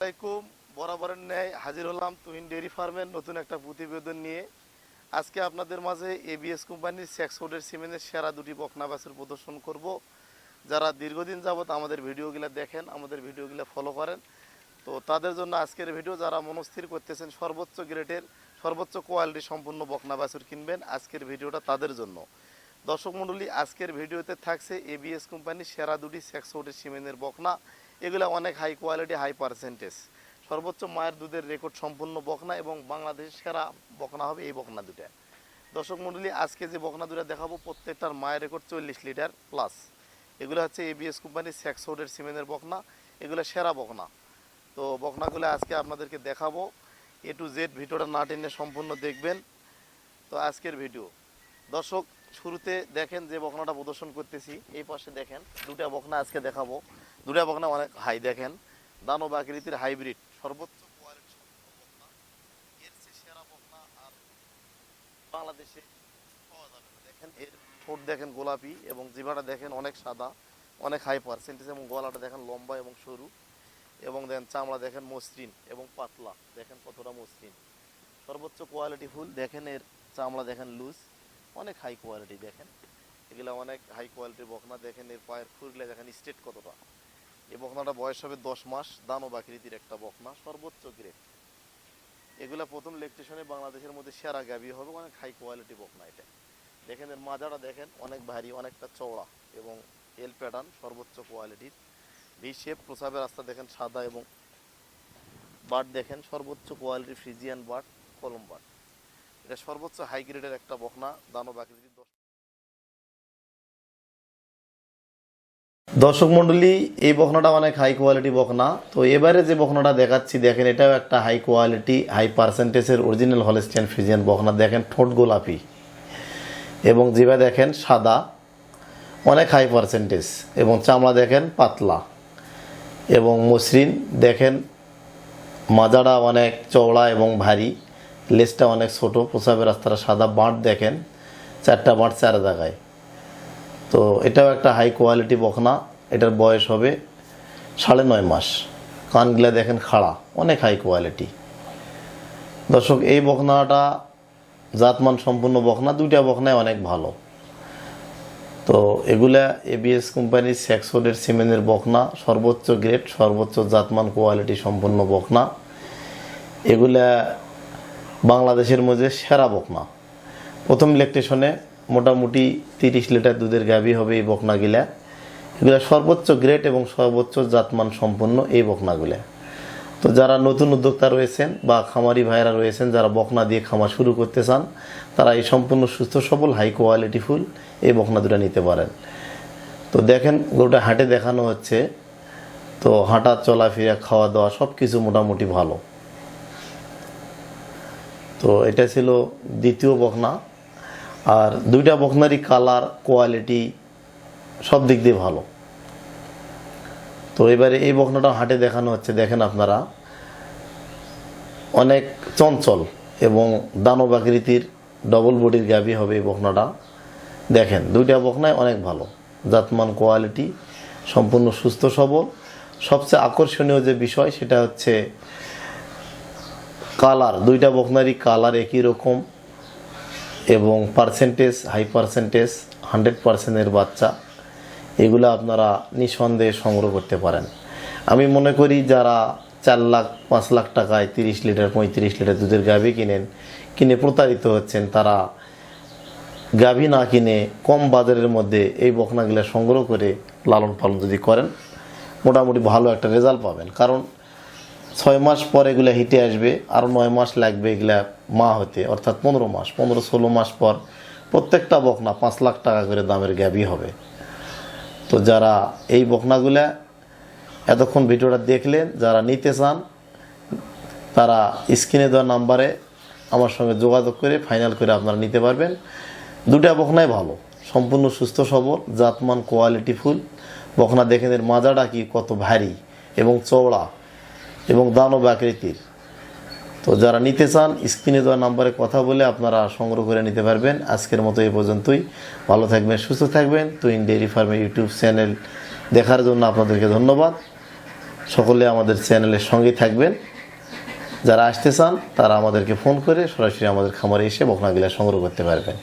আসসালামাইকুম বরাবরের ন্যায় হাজির হলাম তুহিন ডেয়ারি ফার্মের নতুন একটা প্রতিবেদন নিয়ে। আজকে আপনাদের মাঝে এবিএস কোম্পানির সেক্সফোর্ডের সিমেন্টের সেরা দুটি বকনা প্রদর্শন করব। যারা দীর্ঘদিন যাবত আমাদের ভিডিওগুলো দেখেন, আমাদের ভিডিওগুলো ফলো করেন, তো তাদের জন্য আজকের ভিডিও যারা মনস্থির করতেছেন, সর্বোচ্চ গ্রেডের, সর্বোচ্চ কোয়ালিটি সম্পূর্ণ বকনা বাছুর কিনবেন আজকের ভিডিওটা তাদের জন্য। দর্শক মণ্ডলী, আজকের ভিডিওতে থাকছে এবিএস কোম্পানির সেরা দুটি সেক্সফোর্ডের সিমেন্টের বকনা। এগুলো অনেক হাই কোয়ালিটি হাই পার্সেন্টেজ সর্বোচ্চ মায়ের দুধের রেকর্ড সম্পূর্ণ বকনা এবং বাংলাদেশের সেরা বকনা হবে এই বকনা দুটা দর্শক মণ্ডলী আজকে যে বকনা দুটা দেখাবো, প্রত্যেকটার মায়ের রেকর্ড চল্লিশ লিটার প্লাস এগুলো হচ্ছে এবিএস কোম্পানির সেক্সোডের সিমেন্টের বকনা। এগুলো সেরা বকনা। তো বকনাগুলো আজকে আপনাদেরকে দেখাবো। এ টু জেড ভিডিওটা না টেনে সম্পূর্ণ দেখবেন। তো আজকের ভিডিও দর্শক শুরুতে দেখেন যে বকনাটা প্রদর্শন করতেছি, এই পাশে দেখেন দুটা বকনা আজকে দেখাবো। দুটা বকনা অনেক হাই দেখেন। দানব আকৃতির হাইব্রিড সর্বোচ্চ বাংলাদেশে পাওয়া যাবে দেখেন এর ঠোঁট দেখেন গোলাপি এবং জিভাটা দেখেন অনেক সাদা, অনেক হাই পার্সেন্টেজ এবং গলাটা দেখেন লম্বা এবং সরু। এবং দেখেন চামড়া দেখেন মসৃণ এবং পাতলা, দেখেন কতটা মসৃণ। সর্বোচ্চ কোয়ালিটি ফুল, দেখেন এর চামড়া দেখেন লুজ অনেক হাই কোয়ালিটি দেখেন। এগুলা অনেক হাই কোয়ালিটির বকনা দেখেন, এর পায়ের খুরগুলো দেখেন স্টেট কতটা। এই বকনাটা বয়স হবে দশ মাস, দানব আকৃতির একটা বকনা, সর্বোচ্চ গ্রেড এগুলা প্রথম ইলেকট্রিশনে বাংলাদেশের মধ্যে সেরা গাবি হবে, অনেক হাই কোয়ালিটি বকনা এটা। দেখেন এর মাজাটা দেখেন, অনেক ভারী, অনেকটা চওড়া এবং এল প্যাটার্ন সর্বোচ্চ কোয়ালিটির ভি শেপ প্রসাবের রাস্তা দেখেন সাদা এবং বাট দেখেন, সর্বোচ্চ কোয়ালিটির ফ্রিজিয়ান বাট, কলম বাট। এটা সর্বোচ্চ হাই গ্রেডের একটা বকনা আকৃতির দশ দর্শক মন্ডলী, এই বকনাটা অনেক হাই কোয়ালিটি বকনা। তো এবারে যে বকনাটা দেখাচ্ছি, দেখেন, এটাও একটা হাই কোয়ালিটি হাই পার্সেন্টেজের অরিজিনাল হলেস্টিয়ান ফিজিয়ান বকনা। দেখেন, ঠোঁট গোলাপি। এবং জিভা দেখেন, সাদা। অনেক হাই পার্সেন্টেজ এবং চামড়া দেখেন, পাতলা। এবং মসৃণ, দেখেন, মাজাটা অনেক চওড়া এবং ভারী। লেজটা অনেক ছোট, প্রসাবের রাস্তাটা সাদা বাঁট দেখেন, চারটা বাঁট চার জায়গায়। তো এটাও একটা হাই কোয়ালিটি বকনা এটার বয়স হবে সাড়ে নয় মাস। কানগুলা দেখেন খাড়া, অনেক হাই কোয়ালিটি দর্শক, এই বকনাটা জাতমান সম্পূর্ণ বকনা দুইটা বকনায় অনেক ভালো। তো এগুলা এবিএস কোম্পানির সেক্সোডের সিমেন্টের বকনা সর্বোচ্চ গ্রেড সর্বোচ্চ জাতমান কোয়ালিটি সম্পূর্ণ বকনা এগুলা বাংলাদেশের মধ্যে সেরা বকনা। প্রথম ইলেকট্রেশনে মোটামুটি তিরিশ লিটার দুধের গাভী হবে এই বকনাগুলা। এগুলা সর্বোচ্চ গ্রেড এবং সর্বোচ্চ জাতমান সম্পন্ন এই বকনাগুলা। তো যারা নতুন উদ্যোক্তা রয়েছেন বা খামারি ভাইরা রয়েছেন, যারা বকনা দিয়ে খামার শুরু করতে চান, তারা এই সম্পূর্ণ সুস্থ, সবল হাই কোয়ালিটি ফুল এই বকনা দুটা নিতে পারেন। তো দেখেন গোটা হাটে দেখানো হচ্ছে। তো হাঁটা, চলাফেরা খাওয়া দাওয়া সব কিছু মোটামুটি ভালো। তো এটা ছিল দ্বিতীয় বকনা আর দুইটা বখনারই কালার কোয়ালিটি সব দিক দিয়ে ভালো। তো এবারে এই বকনাটা হাটে দেখানো হচ্ছে, দেখেন আপনারা। অনেক চঞ্চল এবং দানব আকৃতির ডবল বডির গাবি হবে এই বকনাটা দেখেন, দুইটা বকনায় অনেক ভালো। জাতমান কোয়ালিটি সম্পূর্ণ সুস্থ সবল। সবচেয়ে আকর্ষণীয় যে বিষয়, সেটা হচ্ছে কালার, দুইটা বকনারই কালার একই রকম এবং পার্সেন্টেজ হাই পার্সেন্টেজ হান্ড্রেড পার্সেন্টের বাচ্চা, এগুলো আপনারা নিঃসন্দেহে সংগ্রহ করতে পারেন। আমি মনে করি যারা চার লাখ, পাঁচ লাখ টাকায় তিরিশ লিটার, পঁয়ত্রিশ লিটার দুধের গাভী কিনেন, কিনে প্রতারিত হচ্ছেন, তারা গাভী না কিনে কম বাজারের মধ্যে এই বকনাগুলো সংগ্রহ করে লালন পালন যদি করেন, মোটামুটি ভালো একটা রেজাল্ট পাবেন। কারণ ছয় মাস পর এগুলা হিটে আসবে আরও নয় মাস লাগবে এগুলা মা হতে, অর্থাৎ পনেরো মাস, পনেরো ষোলো মাস পর প্রত্যেকটা বকনা পাঁচ লাখ টাকা করে দামের গ্যাবি হবে। তো যারা এই বকনাগুলা এতক্ষণ ভিডিওটা দেখলেন, যারা নিতে চান, তারা স্ক্রিনে দেওয়া নাম্বারে আমার সঙ্গে যোগাযোগ করে, ফাইনাল করে আপনারা নিতে পারবেন। দুটা বকনাই ভালো, সম্পূর্ণ সুস্থ সবল, জাতমান কোয়ালিটি ফুল। বকনা এর মাজাটা কি কত ভারী এবং চওড়া। এবং দানব আকৃতির। তো যারা নিতে চান, স্ক্রিনে দেওয়া নাম্বারে কথা বলে আপনারা সংগ্রহ করে নিতে পারবেন। আজকের মতো এই পর্যন্তই। ভালো থাকবেন, সুস্থ থাকবেন। তুইন ডেয়ারি ফার্মের ইউটিউব চ্যানেল দেখার জন্য আপনাদেরকে ধন্যবাদ। সকলে আমাদের চ্যানেলের সঙ্গে থাকবেন। যারা আসতে চান, তারা আমাদেরকে ফোন করে সরাসরি আমাদের খামারে এসে বকনাগুলা সংগ্রহ করতে পারবেন।